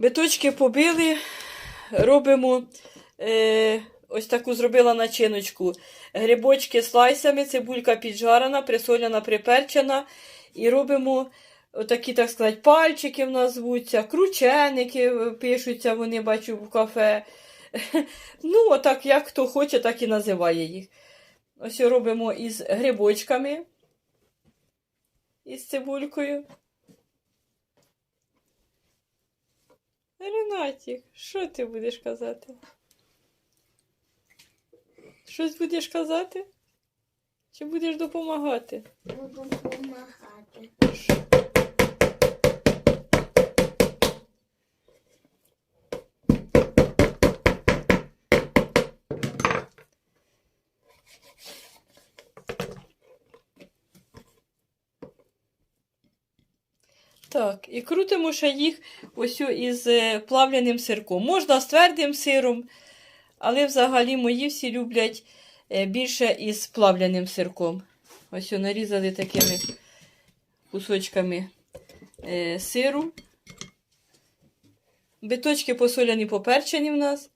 Биточки побили, робимо е, ось таку зробила начиночку. Грибочки слайсами, цибулька піджарена, присоляна, приперчена. І робимо отакі, так сказати, пальчики в нас звуться, крученики е, пишуться, вони бачу в кафе. Ну, отак, як хто хоче, так і називає їх. Ось робимо із грибочками, із цибулькою. Ренатік, що ти будеш казати? Щось будеш казати? Чи будеш допомагати? Буду допомагати. Так, і крутимо ще їх ось із е, плавленим сирком. Можна з твердим сиром, але взагалі мої всі люблять е, більше із плавленим сирком. Ось нарізали такими кусочками е, сиру. Биточки посоляні поперчені в нас.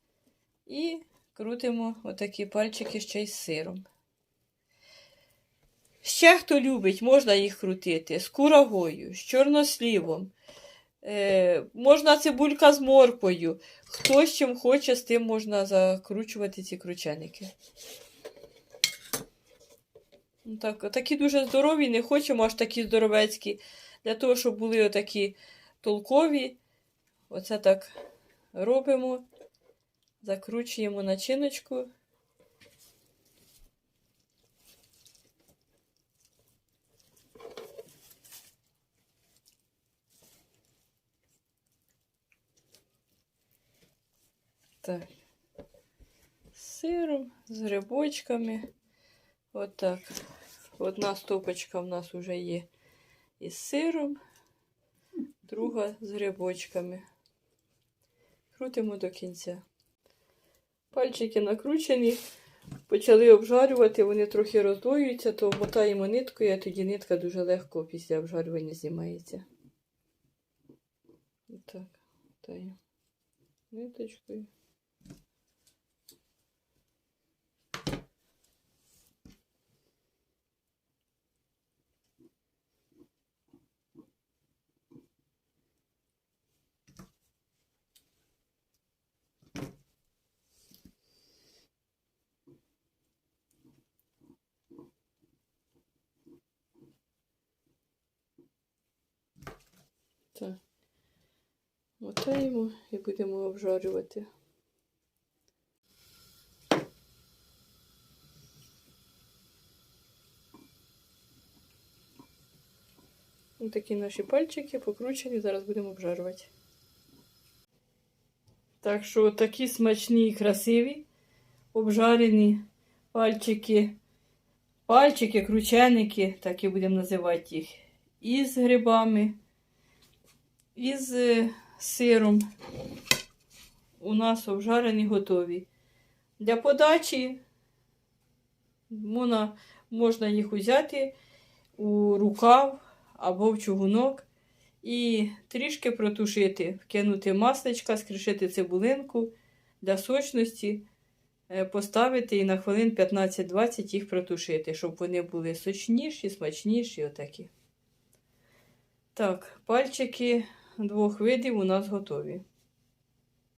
І крутимо отакі пальчики ще й з сиром. Ще хто любить, можна їх крутити з курагою, з чорнослівом. Е, можна цибулька з морквою. Хто з чим хоче, з тим можна закручувати ці крученики. Ну, Так, такі дуже здорові, не хочемо аж такі здоровецькі. Для того, щоб були отакі толкові. Оце так робимо. Закручуємо начиночку. Так. З сиром, з грибочками. Отак. Одна стопочка в нас вже є із сиром, друга з грибочками. Крутимо до кінця. Пальчики накручені, почали обжарювати, вони трохи роздвоюються, то мотаємо ниткою, а тоді нитка дуже легко після обжарювання знімається. Отак, мотаємо ниточкою. Так. Мотаємо і будемо обжарювати. Ось такі наші пальчики покручені, зараз будемо обжарювати. Так що такі смачні і красиві обжарені пальчики. Пальчики, крученики, так і будемо називати їх. І з грибами із е, сиром у нас обжарені готові. Для подачі можна, можна їх взяти у рукав або в чугунок і трішки протушити, вкинути масличка, скришити цибулинку для сочності, е, поставити і на хвилин 15-20 їх протушити, щоб вони були сочніші, смачніші. Отакі. Так, пальчики двох видів у нас готові.